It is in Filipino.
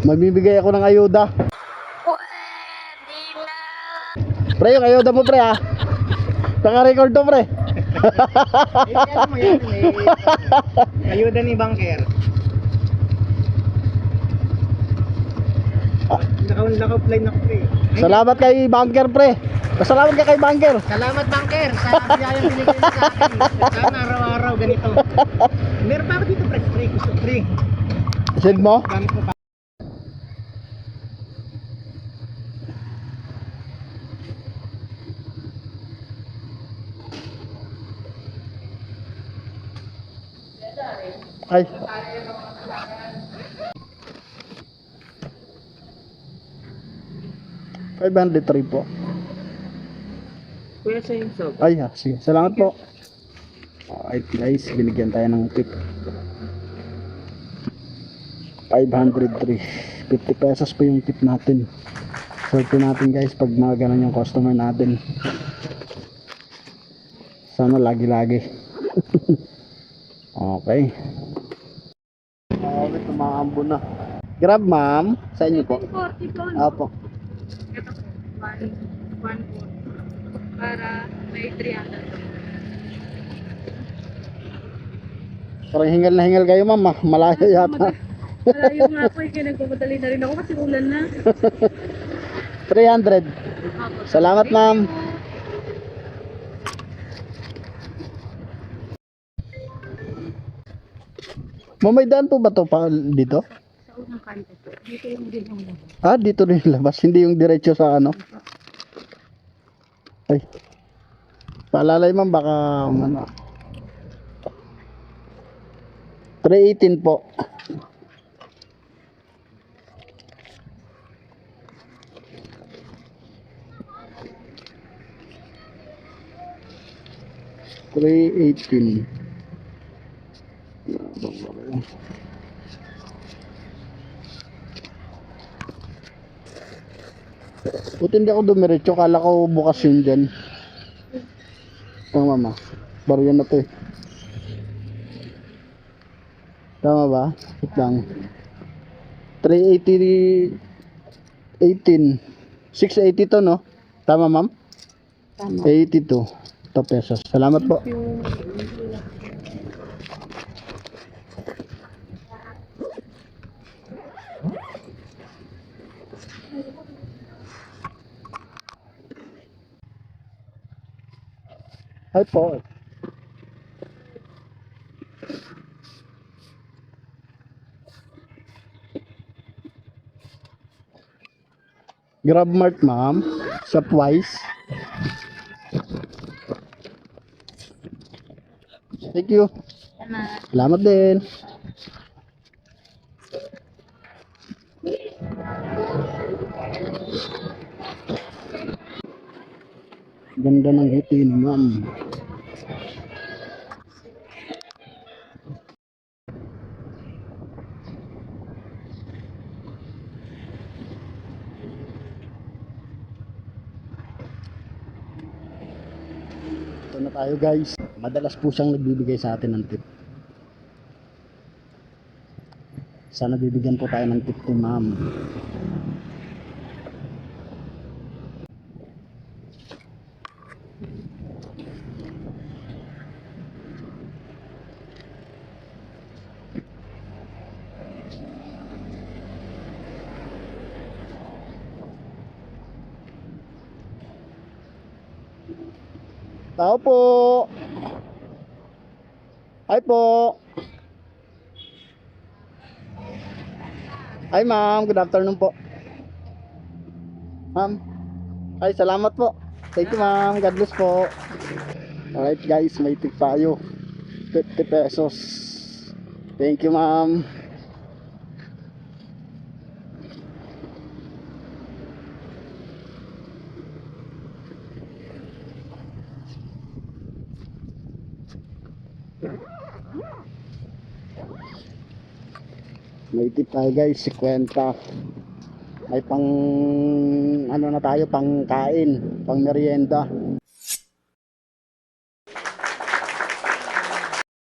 Magbibigay ako ng ayuda. Pre, yung ayuda mo pre ha. Naka-record to pre. Ayuda ni Banker. Naka, naka-offline ako. Ay, Salamat kay banker pre. Salamat ka kay banker. Salamat Banker sa biyayang binigay mo sa akin. Sana araw-araw ganito. Meron pa ako dito pre. Pre, gusto pre. Send mo? Gamit mo Ay. Five hundred three po. Kuya sa yung sob. Ay, ah, sige. Salamat po. Alright guys, binigyan tayo ng tip. 503. 50 pesos po yung tip natin. Swerte natin guys pag mga ganun yung customer natin. Sana lagi-lagi. okay. Okay, tumaambo na. Grab ma'am. Sa inyo po. 40 po. Apo. Ito po. 1, 1 po. Para may 300. Parang hingal na hingal kayo ma'am. Malayo yata. Malayo nga po. eh, Kaya nagmamadali na rin ako kasi ulan na. 300. Apo. Salamat ma'am. Mamay daan po ba to pa dito? Sa unang kanto po. Dito lang din ang labas. Ah, dito rin labas, hindi yung diretso sa ano. Ay. Paalalay ma'am baka ano. 318 po. Three eighteen. Buti hindi ako dumiretso, kala ko bukas yun dyan. Tama mama. Baro yan na to eh. Tama ba? Wait lang. 380 18 680 to no? Tama ma'am? Tama. 82 to pesos. Salamat po. Hi po. Grab mart ma'am. Shopwise. Thank you. Salamat. Salamat din. Ganda ng hiti ni ma'am. Ito na tayo guys. Madalas po siyang nagbibigay sa atin ng tip. Sana bibigyan po tayo ng tip ni ma'am. Tao po. Hi po. Hi ma'am, good afternoon po. Ma'am. Ay, salamat po. Thank you ma'am, God bless po. Alright guys, may tip tayo. 50 pesos. Thank you ma'am. May tip tayo guys, 50. May pang ano na tayo, pang kain, pang merienda.